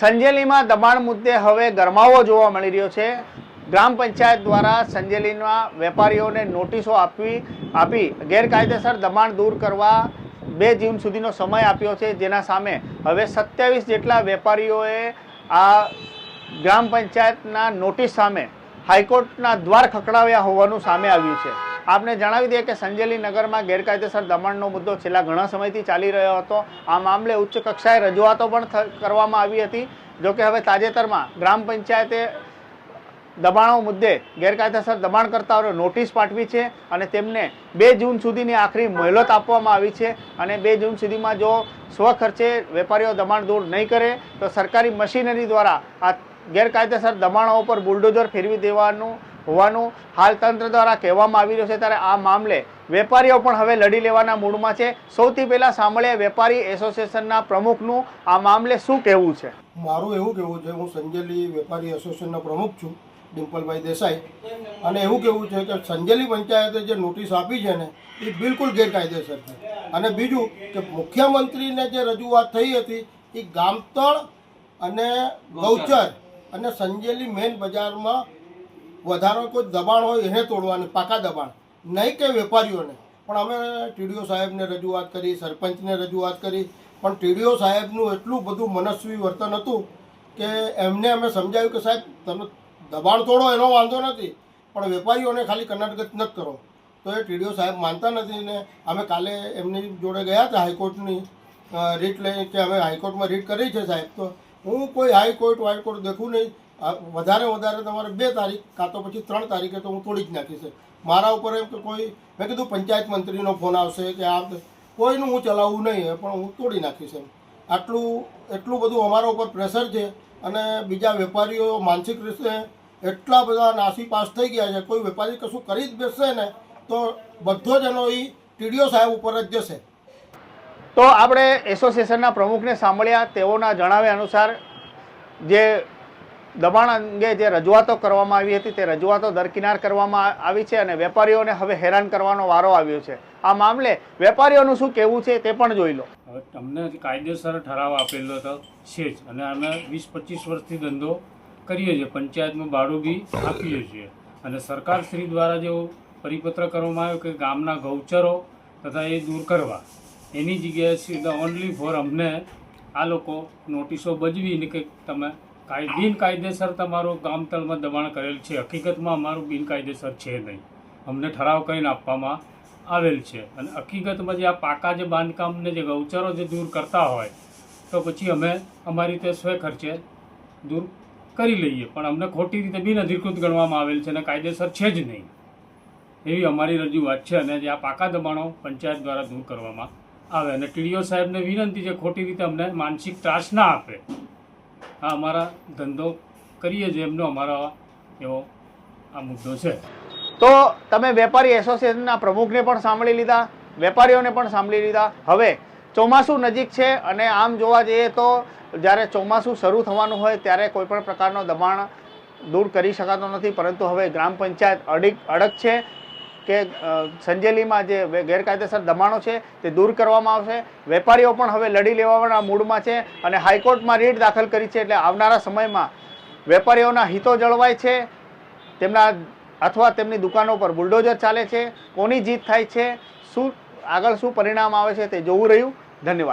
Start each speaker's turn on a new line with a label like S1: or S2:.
S1: સંજેલીમાં દબાણ મુદ્દે હવે ગરમાવો જોવા મળી રહ્યો છે. ગ્રામ પંચાયત દ્વારા સંજેલીના વેપારીઓને નોટિસો આપવી, આપી ગેરકાયદેસર દબાણ દૂર કરવા બે જૂન સુધીનો સમય આપ્યો છે. જેના સામે હવે સત્યાવીસ જેટલા વેપારીઓએ આ ગ્રામ પંચાયતના નોટિસ સામે હાઈકોર્ટના દ્વાર ખકડાવ્યા હોવાનું સામે આવ્યું છે. આપને જણાવી દઈએ કે સંજેલી નગરમાં ગેરકાયદેસર દમણનો મુદ્દો છેલ્લા ઘણા સમયથી ચાલી રહ્યો હતો. આ મામલે ઉચ્ચ કક્ષાએ રજૂઆતો પણ કરવામાં આવી હતી. જોકે હવે તાજેતરમાં ગ્રામ પંચાયતે દબાણો મુદ્દે ગેરકાયદેસર દબાણકર્તાઓને નોટિસ પાઠવી છે અને તેમને બે જૂન સુધીની આખરી મહેલત આપવામાં આવી છે અને બે જૂન સુધીમાં જો સ્વખર્ચે વેપારીઓ દબાણ દૂર નહીં કરે, તો સરકારી મશીનરી દ્વારા આ ગેરકાયદેસર દબાણો ઉપર બુલડોઝર ફેરવી દેવાનું હોવાનું હાલ તંત્ર દ્વારા કહેવામાં આવી રહ્યું છે. ત્યારે આ મામલે વેપારીઓ પણ હવે લડી લેવાના મૂડમાં છે. સૌથી પહેલા સાંભળે વેપારી એસોસિએશનના પ્રમુખનું આ મામલે શું કહેવું છે?
S2: મારું એવું કહેવું છે, હું સંજેલી વેપારી એસોસિએશનના પ્રમુખ છું, ડિમ્પલભાઈ દેસાઈ. અને એવું કહેવું છે કે સંજેલી પંચાયતે જે નોટિસ આપી છે ને, એ બિલકુલ ગેરકાયદેસર છે. અને બીજું કે મુખ્યમંત્રીને જે રજૂઆત થઈ હતી, એ ગામતળ અને ગૌચર અને સંજેલી મેન બજારમાં વધારે કોઈ દબાણ હોય એને તોડવાની, પાકા દબાણ. નહીં કે વેપારીઓને. પણ અમે ટીડીઓ સાહેબને રજૂઆત કરી, સરપંચને રજૂઆત કરી. પણ ટીડીઓ સાહેબનું એટલું બધું મનસ્વી વર્તન હતું કે એમને અમે સમજાવ્યું કે સાહેબ, તમે દબાણ તોડો, એનો વાંધો નથી. પણ વેપારીઓને ખાલી કન્નડગત ન કરો. તો એ ટીડીઓ સાહેબ માનતા નથી ને અમે કાલે એમની જોડે ગયા હતા હાઈકોર્ટની રીટ લઈ કે અમે હાઈકોર્ટમાં રીટ કરી છે સાહેબ. તો હું કોઈ હાઈકોર્ટ, વાઈકોર્ટ દેખું નહીં. વધારે વધારે તમારે બે તારીખ કાં તો પછી ત્રણ તારીખે તો હું તોડી જ નાખીશ. મારા ઉપર એમ કે કોઈ મેં કીધું પંચાયત મંત્રીનો ફોન આવશે કે આ કોઈનું હું ચલાવવું નહીં પણ હું તોડી નાખીશ એમ. આટલું, એટલું બધું અમારા ઉપર પ્રેશર છે અને બીજા વેપારીઓ માનસિક રીતે એટલા બધા નાસી પાસ થઈ ગયા છે, કોઈ વેપારી કશું કરી જ બેસશે ને તો બધો જ એનો એ ટીડીઓ સાહેબ ઉપર જ જશે.
S1: તો આપણે એસોસિએશનના પ્રમુખને સાંભળ્યા, તેઓના જણાવ્યા અનુસાર જે દબાણ અંગે જે રજૂઆતો કરવામાં આવી હતી તે રજૂઆતો દરકિનાર કરવામાં આવી છે અને વેપારીઓને હવે હેરાન કરવાનો વારો આવ્યો છે. આ મામલે વેપારીઓનું શું કહેવું છે તે પણ જોઈ લો.
S3: હવે તમને કાયદેસર ઠરાવ આપેલો હતો છે જ. અને અમે વીસ પચીસ વર્ષથી ધંધો કરીએ છીએ પંચાયતમાં ભાડું બી આપીએ છીએ. અને સરકાર શ્રી દ્વારા જેવો પરિપત્ર કરવામાં આવ્યો કે ગામના ગૌચરો તથા એ દૂર કરવા, એની જગ્યાએ સીધા ઓનલી ફોર અમને આ લોકો નોટિસો બજવીને કે તમે કાય, બિનકાયદેસર તમારું ગામતળમાં દબાણ કરેલ છે. હકીકતમાં અમારું બિનકાયદેસર છે નહીં. અમને ઠરાવ કરીને આપવામાં આવેલ છે. અને હકીકતમાં જે આ પાકા જે બાંધકામને જે ગૌચરો જે દૂર કરતા હોય, તો પછી અમે અમારી રીતે સ્વ ખર્ચે દૂર કરી લઈએ. પણ અમને ખોટી રીતે બિન અધિકૃત ગણવામાં આવેલ છે અને કાયદેસર છે જ નહીં. એવી અમારી રજૂઆત છે અને જે આ પાકા દબાણો પંચાયત દ્વારા દૂર કરવામાં આવે. અને ટીડીઓ સાહેબને વિનંતી છે, ખોટી રીતે અમને માનસિક ત્રાસ ના આપે. આ અમારા ધંધો કરીએ છીએ એમનો અમારો એવો આ મુદ્દો છે.
S1: તો તમે વેપારી એસોસિએશનના પ્રમુખને પણ સાંભળી લીધા, વેપારીઓને પણ સાંભળી લીધા. હવે ચોમાસું નજીક છે અને આમ જોવા જઈએ તો જ્યારે ચોમાસું શરૂ થવાનું હોય ત્યારે કોઈપણ પ્રકારનો દબાણ દૂર કરી શકાતો નથી, પરંતુ હવે ગ્રામ પંચાયત અડીક અડગ છે. કે સંજેલીમાં જે ગેરકાયદેસર દબાણો છે તે દૂર કરવામાં આવશે. વેપારીઓ પણ હવે લડી લેવાના મૂડમાં છે અને હાઈકોર્ટમાં રીટ દાખલ કરી છે એટલે આવનારા સમયમાં વેપારીઓના હિતો જળવાય છે. તેમના અથવા તેમની દુકાનો પર બુલડોઝર ચાલે છે. કોની જીત થાય છે? શું, આગળ શું પરિણામ આવે છે તે જોવું રહ્યું? ધન્યવાદ.